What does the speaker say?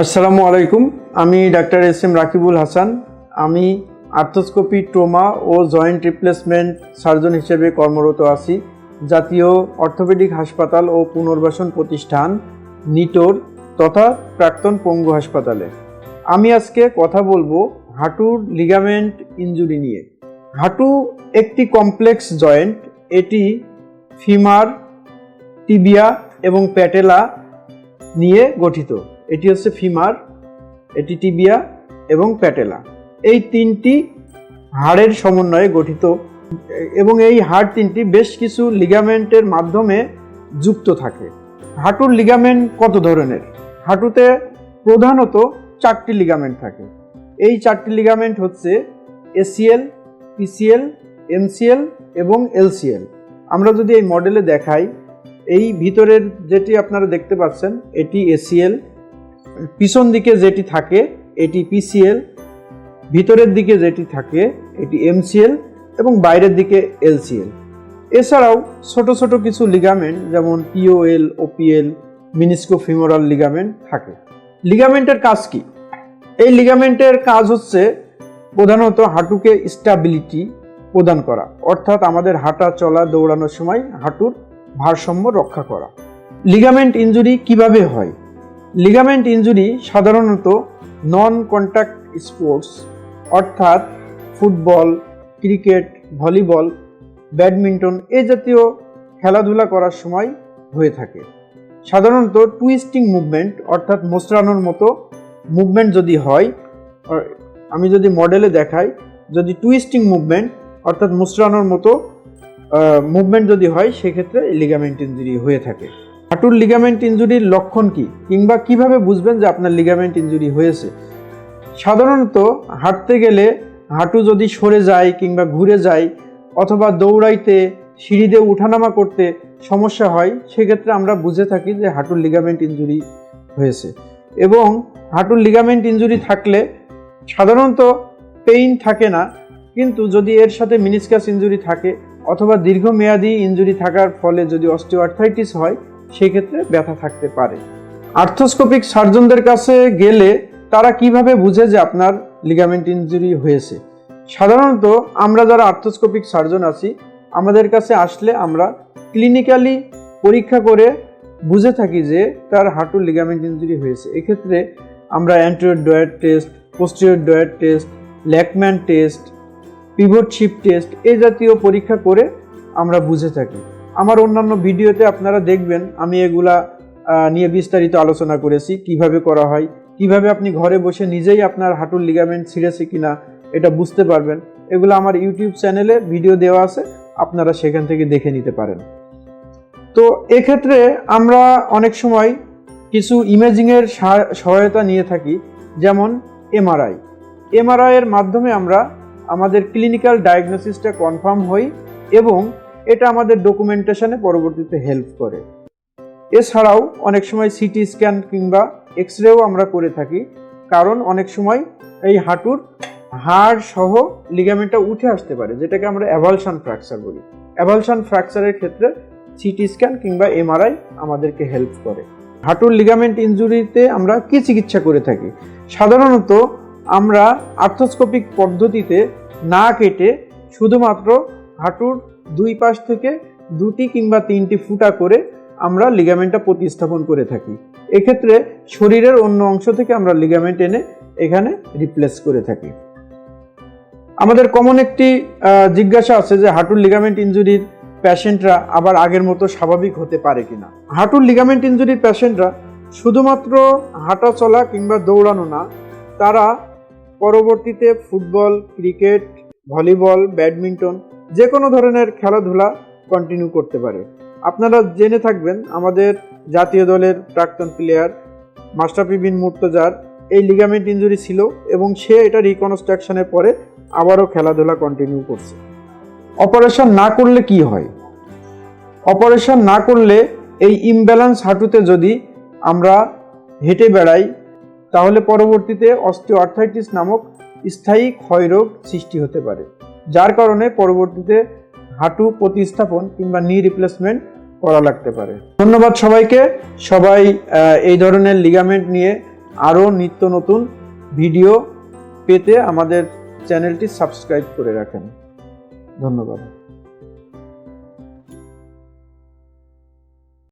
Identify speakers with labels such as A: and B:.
A: আসসালামু আলাইকুম, আমি doctor S M Rakibul Hasan. আমি আর্থোস্কোপি, ট্রোমা ও জয়েন্ট রিপ্লেসমেন্ট সার্জন হিসেবে কর্মরত আছি। জাতীয় অর্থোপেডিক হাসপাতাল ও পুনর্বাসন প্রতিষ্ঠান, নিটোর তথা প্রাক্তন পঙ্গু হাসপাতালে। আমি আজকে কথা বলব হাঁটুর লিগামেন্ট ইনজুরি নিয়ে। হাঁটু একটি কমপ্লেক্স জয়েন্ট এটি ফিমার টিবিয়া এবং প্যাটেলা নিয়ে গঠিত। এটি হচ্ছে ফিমার, এটি টিবিয়া এবং প্যাটেলা। এই তিনটি হাড়ের সমন্বয়ে গঠিত। এবং এই হাড় তিনটি বেশ কিছু লিগামেন্টের মাধ্যমে যুক্ত থাকে। হাঁটুর লিগামেন্ট কত ধরনের? হাঁটুতে প্রধানত চারটি লিগামেন্ট থাকে। এই চারটি লিগামেন্ট হচ্ছে এসিএল, পিসিএল, এমসিএল এবং এলসিএল। আমরা যদি এই মডেলে দেখাই, এই ভিতরের যেটি আপনারা দেখতে পাচ্ছেন, এটি এসিএল পিছন দিকে যেটি থাকে, এটি পিসিএল ভিতরের দিকে যেটি থাকে, এটি এমসিএল এবং বাইরের দিকে এলসিএল এছাড়াও ছোট ছোট কিছু লিগামেন্ট যেমন পিওএল ওপিএল মিনিস্কোফিমোরাল লিগামেন্ট থাকে। লিগামেন্টের কাজ কি? এই লিগামেন্টের কাজ হচ্ছে প্রধানত হাঁটুকে স্টাবিলিটি প্রদান করা, অর্থাৎ আমাদের হাঁটা, চলা, দৌড়ানোর সময় হাঁটুর ভারসাম্য রক্ষা করা। লিগামেন্ট ইনজুরি কীভাবে হয়? লিগামেন্ট ইঞ্জুরি সাধারণত নন কন্ট্যাক্ট স্পোর্টস অর্থাৎ ফুটবল, ক্রিকেট, ভলিবল, ব্যাডমিন্টন এ জাতীয় খেলাধুলা করার সময় হয়ে থাকে। সাধারণত টুইস্টিং মুভমেন্ট অর্থাৎ মোচড়ানোর মতো মুভমেন্ট যদি হয় আমি যদি মডেলে দেখাই, যদি টুইস্টিং মুভমেন্ট অর্থাৎ মুচড়ানোর মতো মুভমেন্ট যদি হয়, সেক্ষেত্রে লিগামেন্ট ইঞ্জুরি হয়ে থাকে। হাঁটুর লিগামেন্ট ইঞ্জুরির লক্ষণ কি? কিংবা কীভাবে বুঝবেন যে আপনার লিগামেন্ট ইঞ্জুরি হয়েছে? সাধারণত হাঁটতে গেলে হাঁটু যদি সরে যায় কিংবা ঘুরে যায়, অথবা দৌড়াইতে সিঁড়ি দিয়ে উঠানামা করতে সমস্যা হয়, সেক্ষেত্রে আমরা বুঝে থাকি যে হাঁটুর লিগামেন্ট ইঞ্জুরি হয়েছে। এবং হাঁটুর লিগামেন্ট ইঞ্জুরি থাকলে সাধারণত পেইন থাকে না, কিন্তু যদি এর সাথে মিনিসকাস ইঞ্জুরি থাকে, অথবা দীর্ঘমেয়াদী ইঞ্জুরি থাকার ফলে যদি অস্টিওআর্থাইটিস হয় সেক্ষেত্রে ব্যথা থাকতে পারে। আর্থোস্কোপিক সার্জনদের কাছে গেলে তারা কীভাবে বুঝে যে আপনার লিগামেন্ট ইঞ্জুরি হয়েছে? সাধারণত আমরা যারা আর্থোস্কোপিক সার্জন আছি, আমাদের কাছে আসলে আমরা ক্লিনিক্যালি পরীক্ষা করে বুঝে থাকি যে তার হাঁটুর লিগামেন্ট ইঞ্জুরি হয়েছে। এক্ষেত্রে আমরা anterior drawer test posterior drawer test Lachman test pivot shift test এই জাতীয় পরীক্ষা করে আমরা বুঝে থাকি। আমার অন্যান্য ভিডিওতে আপনারা দেখবেন আমি এগুলা নিয়ে বিস্তারিত আলোচনা করেছি, কীভাবে করা হয়, কীভাবে আপনি ঘরে বসে নিজেই আপনার হাঁটুর লিগামেন্ট ছিঁড়েছে কিনা, এটা বুঝতে পারবেন। এগুলো আমার ইউটিউব চ্যানেলে ভিডিও দেওয়া আছে, আপনারা সেখান থেকে দেখে নিতে পারেন। তো এক্ষেত্রে আমরা অনেক সময় কিছু ইমেজিংয়ের সহায়তা নিয়ে থাকি, যেমন এমআরআই। এমআরআই এর মাধ্যমে আমরা আমাদের ক্লিনিক্যাল ডায়াগনোসিসটা কনফার্ম হই এবং এটা আমাদের ডকুমেন্টেশনে পরবর্তীতে হেল্প করে। এছাড়াও অনেক সময় সিটি স্ক্যান কিংবা এক্স রেও আমরা করে থাকি, কারণ অনেক সময় এই হাঁটুর হাড় সহ লিগামেন্টটা উঠে আসতে পারে, যেটাকে আমরা অ্যাভালশন ফ্র্যাকচার বলি। অ্যাভালশন ফ্র্যাকচারের ক্ষেত্রে সিটি স্ক্যান কিংবা এমআরআই আমাদেরকে হেল্প করে। হাঁটুর লিগামেন্ট ইনজুরিতে আমরা কি চিকিৎসা করে থাকি? সাধারণত আমরা আর্থোস্কোপিক পদ্ধতিতে না কেটে শুধুমাত্র হাঁটুর দুই পাশ থেকে দুটি কিংবা তিনটি ফুটা করে আমরা লিগামেন্টটা প্রতিস্থাপন করে থাকি। এক্ষেত্রে শরীরের অন্য অংশ থেকে আমরা লিগামেন্ট এনে এখানে রিপ্লেস করে থাকি। আমাদের কমন একটি জিজ্ঞাসা আছে যে হাঁটুর লিগামেন্ট ইঞ্জুরির প্যাশেন্টরা আবার আগের মতো স্বাভাবিক হতে পারে কিনা? হাঁটুর লিগামেন্ট ইঞ্জুরির প্যাশেন্টরা শুধুমাত্র হাঁটা চলা কিংবা দৌড়ানো না, তারা পরবর্তীতে ফুটবল, ক্রিকেট, ভলিবল, ব্যাডমিন্টন যে কোনো ধরনের খেলাধুলা কন্টিনিউ করতে পারে। আপনারা জেনে থাকবেন, আমাদের জাতীয় দলের প্রাক্তন প্লেয়ার মাস্টাফি বিন মুর্তজার এই লিগামেন্ট ইঞ্জুরি ছিল এবং সে এটা রিকনস্ট্রাকশনের পরে আবারও খেলাধুলা কন্টিনিউ করছে। অপারেশন না করলে কি হয়? অপারেশন না করলে এই ইমব্যালেন্স হাঁটুতে যদি আমরা হেঁটে বেড়াই, তাহলে পরবর্তীতে অস্টিওআর্থাইটিস নামক স্থায়ী ক্ষয়রোগ সৃষ্টি হতে পারে। যার কারণে পরবর্তীতে হাঁটু প্রতিস্থাপন কিংবা নি রিপ্লেসমেন্ট করা লাগতে পারে। ধন্যবাদ সবাইকে। সবাই এই ধরনের লিগামেন্ট নিয়ে আরও নিত্য নতুন ভিডিও পেতে আমাদের চ্যানেলটি সাবস্ক্রাইব করে রাখেন। ধন্যবাদ।